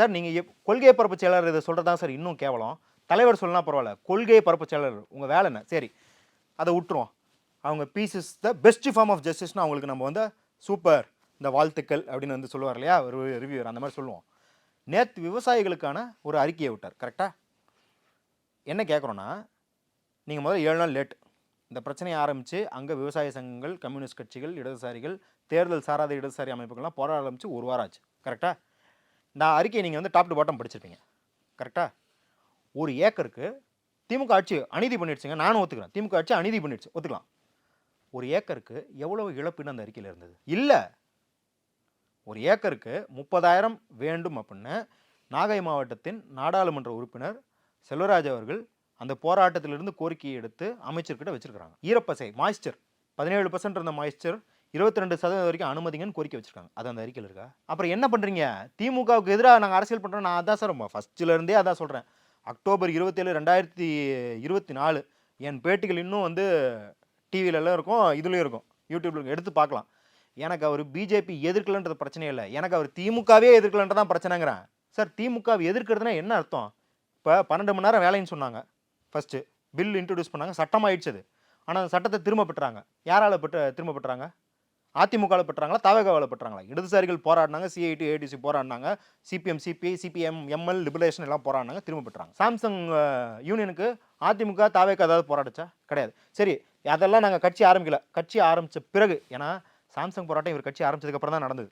Sir நீங்கள் கொள்கை பரப்பு செயலாளர் இதை சொல்கிறது தான் சார் இன்னும் கேவலம். தலைவர் சொல்லலாம் பரவாயில்ல. கொள்கை பரப்பு செயலாளர் உங்கள் வேலை என்ன? சரி அதை விட்டுருவோம் அவங்க peace is the best form of ஜஸ்டிஸ்னு அவங்களுக்கு நம்ம வந்து சூப்பர் இந்த வாழ்த்துக்கள் அப்படின்னு வந்து சொல்லுவார் இல்லையா? ஒரு ரிவ்யூவர் அந்த மாதிரி சொல்லுவோம். நேற்று விவசாயிகளுக்கான ஒரு அறிக்கையை விட்டார் கரெக்டாக என்ன கேட்குறோன்னா நீங்கள் முதல்ல ஏழு நாள் லேட் இந்த பிரச்சனையை ஆரம்பித்து அங்கே விவசாய சங்கங்கள் கம்யூனிஸ்ட் கட்சிகள் இடதுசாரிகள் தேர்தல் சாராத இடதுசாரி அமைப்புகள்லாம் போராட ஆரம்பித்து ஒரு வாரம் ஆச்சு கரெக்டாக இந்த அறிக்கையை நீங்கள் வந்து டாப் டு பாட்டம் படிச்சிருப்பீங்க. கரெக்டாக ஒரு ஏக்கருக்கு திமுக ஆட்சி அநீதி பண்ணிடுச்சுங்க. நானும் ஒத்துக்கிறேன். திமுக ஆட்சி அநீதி பண்ணிடுச்சு. ஒத்துக்கலாம். ஒரு ஏக்கருக்கு எவ்வளவு இழப்புன்னு அந்த அறிக்கையில் இருந்தது? இல்லை. ஒரு ஏக்கருக்கு முப்பதாயிரம் வேண்டும் அப்படின்னு நாகை மாவட்டத்தின் நாடாளுமன்ற உறுப்பினர் செல்வராஜ் அவர்கள் அந்த போராட்டத்திலிருந்து கோரிக்கையை எடுத்து அமைச்சர்கிட்ட வச்சிருக்காங்க ஈரப்பசை மாய்ஸ்டர் பதினேழு பர்சன்ட் இருந்த மாய்ஸ்டர் இருபத்தி ரெண்டு சதவீதம் வரைக்கும் அனுமதிங்கன்னு கோரிக்கை வச்சிருக்காங்க. அது அந்த அறிக்கையில் இருக்கா? அப்புறம் என்ன பண்ணுறீங்க திமுகவுக்கு எதிராக நாங்கள் அரசியல் பண்ணுறோம் நான் அதான் சார் ஃபஸ்ட்டில் இருந்தே அதான் சொல்கிறேன் அக்டோபர் இருபத்தேழு ரெண்டாயிரத்தி இருபத்தி நாலு. என் பேட்டிகள் இன்னும் வந்து டிவிலெல்லாம் இருக்கும் இதுலேயும் இருக்கும். யூடியூப்ல எடுத்து பார்க்கலாம். எனக்கு அவர் பிஜேபி எதிர்க்கலன்றது பிரச்சனை இல்லை. எனக்கு அவர் திமுகவே எதிர்க்கலன்றதான் பிரச்சனைங்கிறேன் சார் திமுகவை எதிர்க்கிறதுனா என்ன அர்த்தம்? இப்போ பன்னெண்டு மணி நேரம் வேலைன்னு சொன்னாங்க. ஃபஸ்ட்டு பில் இன்ட்ரடியூஸ் பண்ணாங்க. சட்டமாக ஆயிடுச்சு அது. ஆனால் அந்த சட்டத்தை திரும்ப பெற்றாங்க. யாரால் பெற்ற திரும்ப பெற்றாங்க? அதிமுகவில் பெற்றாங்களா தவகவில் பெற்றாங்களா? இடதுசாரிகள் போராடினாங்க CID ADC போராடினாங்க CPM CPI CPM ML liberation எல்லாம் போராடினாங்க திரும்ப பெற்றாங்க. சாம்சங் யூனியனுக்கு அதிமுக தாவேக்கு ஏதாவது போராடிச்சா? கிடையாது. சரி அதெல்லாம் நாங்கள் கட்சி ஆரம்பிக்கல. கட்சி ஆரம்பித்த பிறகு ஏன்னா சாம்சங் போராட்டம் இவர் கட்சி ஆரம்பிச்சதுக்கப்புறம் தான் நடந்தது.